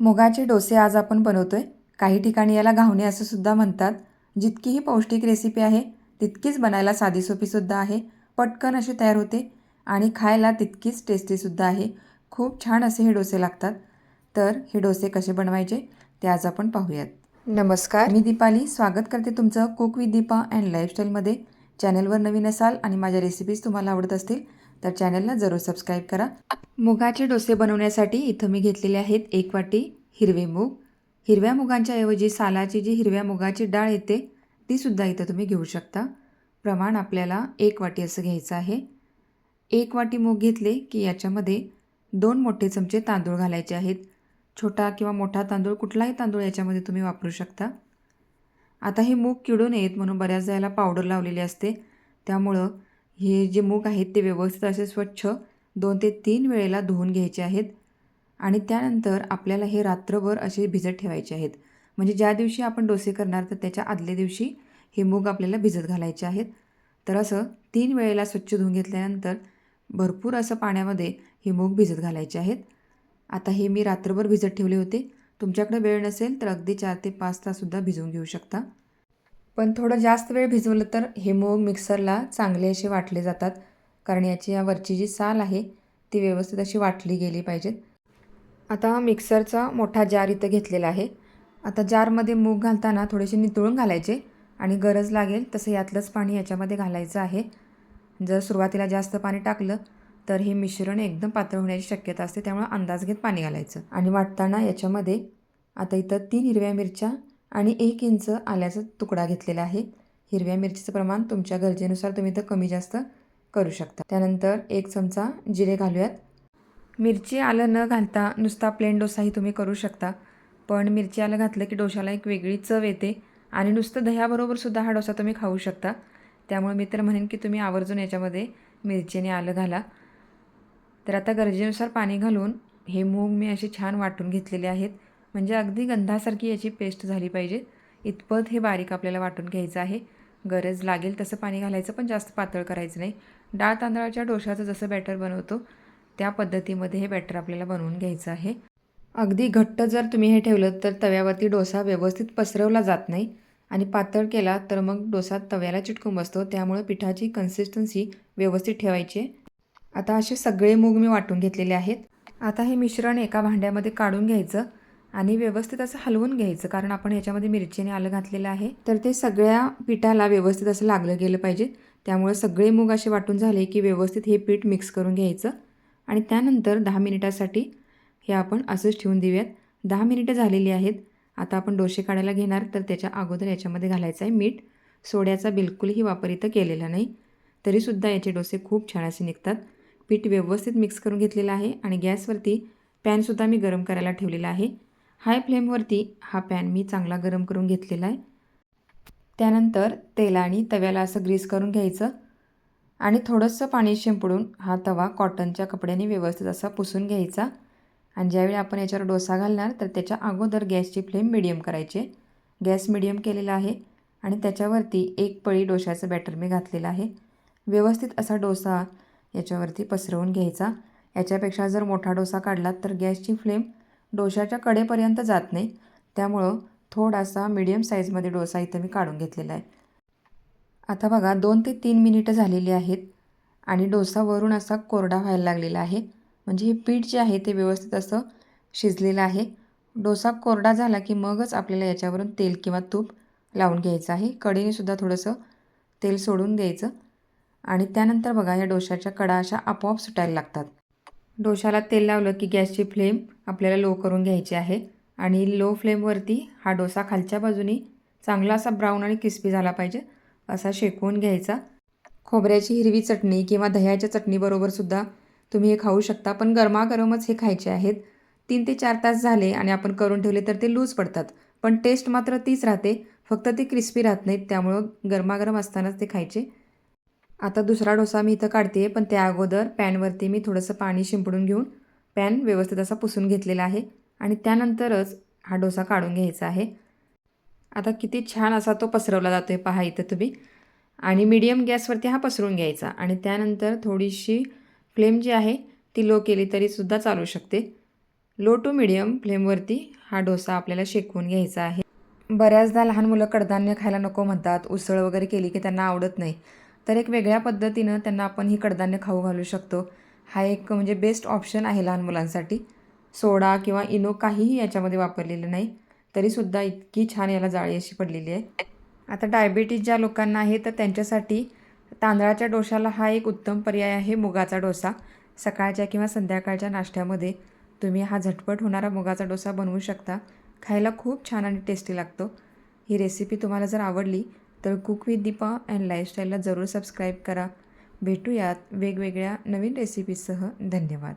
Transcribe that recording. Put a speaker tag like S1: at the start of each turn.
S1: मुगाचे डोसे आज आपण बनवतोय. काही ठिकाणी याला घावणे असं सुद्धा म्हणतात. जितकी ही पौष्टिक रेसिपी आहे तितकीच बनायला साधी सोपीसुद्धा आहे. पटकन अशी तयार होते आणि खायला तितकीच टेस्टीसुद्धा आहे. खूप छान असे हे डोसे लागतात. तर हे डोसे कसे बनवायचे ते आज आपण पाहूयात. नमस्कार. मी दीपाली. स्वागत करते तुमचं कुक विथ दीपा अँड लाईफस्टाईलमध्ये चॅनलवर नवीन असाल आणि माझ्या रेसिपीज तुम्हाला आवडत असतील तर चॅनलला जरूर सबस्क्राईब करा. मुगाचे डोसे बनवण्यासाठी इथं मी घेतलेले आहेत एक वाटी हिरवे मूग. हिरव्या मुगांच्या ऐवजी सालाची जी हिरव्या मुगाची डाळ येते तीसुद्धा इथं तुम्ही घेऊ शकता. प्रमाण आपल्याला एक वाटी असं घ्यायचं आहे. एक वाटी मूग घेतले की याच्यामध्ये दोन मोठे चमचे तांदूळ घालायचे आहेत. छोटा किंवा मोठा तांदूळ कुठलाही तांदूळ याच्यामध्ये तुम्ही वापरू शकता. आता हे मूग किडू नयेत म्हणून बऱ्याचदा याला पावडर लावलेली असते. त्यामुळं हे जे मूग आहेत ते व्यवस्थित असे स्वच्छ दोन ते तीन वेळेला धुवून घ्यायचे आहेत. आणि त्यानंतर आपल्याला हे रात्रभर असे भिजत ठेवायचे आहेत. म्हणजे ज्या दिवशी आपण डोसे करणार तर त्याच्या आदल्या दिवशी हे मूग आपल्याला भिजत घालायचे आहेत. तर असं तीन वेळेला स्वच्छ धुवून घेतल्यानंतर भरपूर असं पाण्यामध्ये हे मूग भिजत घालायचे आहेत. आता हे मी रात्रभर भिजत ठेवले होते. तुमच्याकडे वेळ नसेल तर अगदी चार ते पाच ताससुद्धा भिजवून घेऊ शकता. पण थोडं जास्त वेळ भिजवलं तर हे मूग मिक्सरला चांगले असे वाटले जातात. कारण याची या वरची जी साल आहे ती व्यवस्थित अशी वाटली गेली पाहिजेत. आता मिक्सरचा मोठा जार इथं घेतलेला आहे. आता जारमध्ये मूग घालताना थोडेसे नितळून घालायचे आणि गरज लागेल तसं यातलंच पाणी याच्यामध्ये घालायचं आहे. जर सुरुवातीला जास्त पाणी टाकलं तर हे मिश्रण एकदम पातळ होण्याची शक्यता असते त्यामुळे अंदाज घेत पाणी घालायचं. आणि वाटताना याच्यामध्ये आता इथं तीन हिरव्या मिरच्या आणि एक इंच आल्याचा तुकडा घेतलेला आहे. हिरव्या मिरचीचं प्रमाण तुमच्या गरजेनुसार तुम्ही इथं कमी जास्त करू शकता. त्यानंतर एक चमचा जिरे घालूयात. मिरची आलं न घालता नुसता प्लेन डोसाही तुम्ही करू शकता. पण मिरची आलं घातलं की डोशाला एक वेगळी चव येते आणि नुसतं दह्याबरोबर सुद्धा हा डोसा तुम्ही खाऊ शकता. त्यामुळे मी तर म्हणेन की तुम्ही आवर्जून याच्यामध्ये मिरची आणि आलं घाला. तर आता गरजेनुसार पाणी घालून हे मूग मी असे छान वाटून घेतलेले आहेत. म्हणजे अगदी गंधासारखी याची पेस्ट झाली पाहिजे. इतपत हे बारीक आपल्याला वाटून घ्यायचं आहे. गरज लागेल तसं पाणी घालायचं पण जास्त पातळ करायचं नाही. डाळ तांदळाच्या डोशाचं जसं बॅटर बनवतो त्या पद्धतीमध्ये हे बॅटर आपल्याला बनवून घ्यायचं आहे. अगदी घट्ट जर तुम्ही हे ठेवलं तर तव्यावरती डोसा व्यवस्थित पसरवला जात नाही. आणि पातळ केला तर मग डोसा तव्याला चिटकून बसतो त्यामुळे पिठाची कन्सिस्टन्सी व्यवस्थित ठेवायची आता असे सगळे मूग मी वाटून घेतलेले आहेत. आता हे मिश्रण एका भांड्यामध्ये काढून घ्यायचं. आणि व्यवस्थित असं हलवून घ्यायचं कारण आपण याच्यामध्ये मिरचीने आलं घातलेलं आहे. तर ते सगळ्या पिठाला व्यवस्थित असं लागलं गेलं पाहिजे. त्यामुळे सगळे मूग असे वाटून झाले की व्यवस्थित हे पीठ मिक्स करून घ्यायचं. आणि त्यानंतर दहा मिनिटासाठी हे आपण असंच ठेवून देऊयात. दहा मिनिटं झालेली आहेत. आता आपण डोसे काढायला घेणार तर त्याच्या अगोदर याच्यामध्ये घालायचं आहे मीठ. सोड्याचा बिलकुलही वापर इथं केलेला नाही. तरीसुद्धा याचे डोसे खूप छान असे निघतात. पीठ व्यवस्थित मिक्स करून घेतलेलं आहे. आणि गॅसवरती पॅनसुद्धा मी गरम करायला ठेवलेला आहे. हाय फ्लेमवरती हा पॅन मी चांगला गरम करून घेतलेला आहे. त्यानंतर तेलाने तव्याला असं ग्रीस करून घ्यायचं आणि थोडंसं पाणी शिंपडून हा तवा कॉटनच्या कपड्याने व्यवस्थित असा पुसून घ्यायचा. आणि ज्यावेळी आपण याच्यावर डोसा घालणार तर त्याच्या अगोदर गॅसची फ्लेम मिडियम करायचे. गॅस मिडियम केलेला आहे आणि त्याच्यावरती एक पळी डोशाचं बॅटर मी घातलेलं आहे. व्यवस्थित असा डोसा याच्यावरती पसरवून घ्यायचा. याच्यापेक्षा जर मोठा डोसा काढला तर गॅसची फ्लेम डोशाच्या कडेपर्यंत जात नाही. त्यामुळं थोडासा मिडियम साईजमध्ये डोसा इथं मी काढून घेतलेला आहे. आता बघा दोन ते तीन मिनिटं झालेली आहेत आणि डोसा वरून असा कोरडा व्हायला लागलेला आहे. म्हणजे हे पीठ जे आहे ते व्यवस्थित असं शिजलेलं आहे. डोसा कोरडा झाला की मगच आपल्याला याच्यावरून तेल किंवा तूप लावून घ्यायचं आहे. कढीने सुद्धा थोडंसं तेल सोडून द्यायचं. आणि त्यानंतर बघा या डोशाच्या कडा अशा आपोआप सुटायला लागतात. डोशाला तेल लावलं की गॅसची फ्लेम आपल्याला लो करून घ्यायची आहे आणि लो फ्लेमवरती हा डोसा खालच्या बाजूनी चांगला असा ब्राऊन आणि क्रिस्पी झाला पाहिजे असा शेकवून घ्यायचा. खोबऱ्याची हिरवी चटणी किंवा दह्याच्या चटणीबरोबरसुद्धा तुम्ही हे खाऊ शकता पण गरमागरमच हे खायचे आहेत. तीन ते चार तास झाले आणि आपण करून ठेवले तर ते लूज पडतात पण टेस्ट मात्र तीच राहते फक्त ते क्रिस्पी राहत नाहीत त्यामुळं गरमागरम असतानाच ते खायचे. आता दुसरा डोसा मी इथं काढते पण त्या अगोदर पॅनवरती मी थोडंसं पाणी शिंपडून घेऊन पॅन व्यवस्थित असा पुसून घेतलेला आहे आणि त्यानंतरच हा डोसा काढून घ्यायचा आहे. आता किती छान असा तो पसरवला जातो आहे पहा इथं तुम्ही. आणि मीडियम गॅसवरती हा पसरून घ्यायचा आणि त्यानंतर थोडीशी फ्लेम जी आहे ती लो केली तरीसुद्धा चालू शकते. लो टू मिडियम फ्लेमवरती हा डोसा आपल्याला शेकवून घ्यायचा आहे. बऱ्याचदा लहान मुलं कडधान्य खायला नको म्हणतात उसळ वगैरे केली की त्यांना आवडत नाही. तर एक वेगळ्या पद्धतीनं त्यांना आपण ही कडधान्य खाऊ घालू शकतो. हा एक म्हणजे बेस्ट ऑप्शन आहे लहान मुलांसाठी. सोडा किंवा इनो काहीही याच्यामध्ये वापरलेलं नाही तरीसुद्धा इतकी छान याला जाळी अशी पडलेली आहे. आता डायबिटीज ज्या लोकांना आहे तर त्यांच्यासाठी तांदळाच्या डोशाला हा एक उत्तम पर्याय आहे मुगाचा डोसा. सकाळच्या किंवा संध्याकाळच्या नाश्त्यामध्ये तुम्ही हा झटपट होणारा मुगाचा डोसा बनवू शकता. खायला खूप छान आणि टेस्टी लागतो. ही रेसिपी तुम्हाला जर आवडली तर कुक विथ दीपा अँड लाईफस्टाईलला जरूर सबस्क्राईब करा. भेटूयात वेगवेगळ्या नवीन रेसिपीसह धन्यवाद.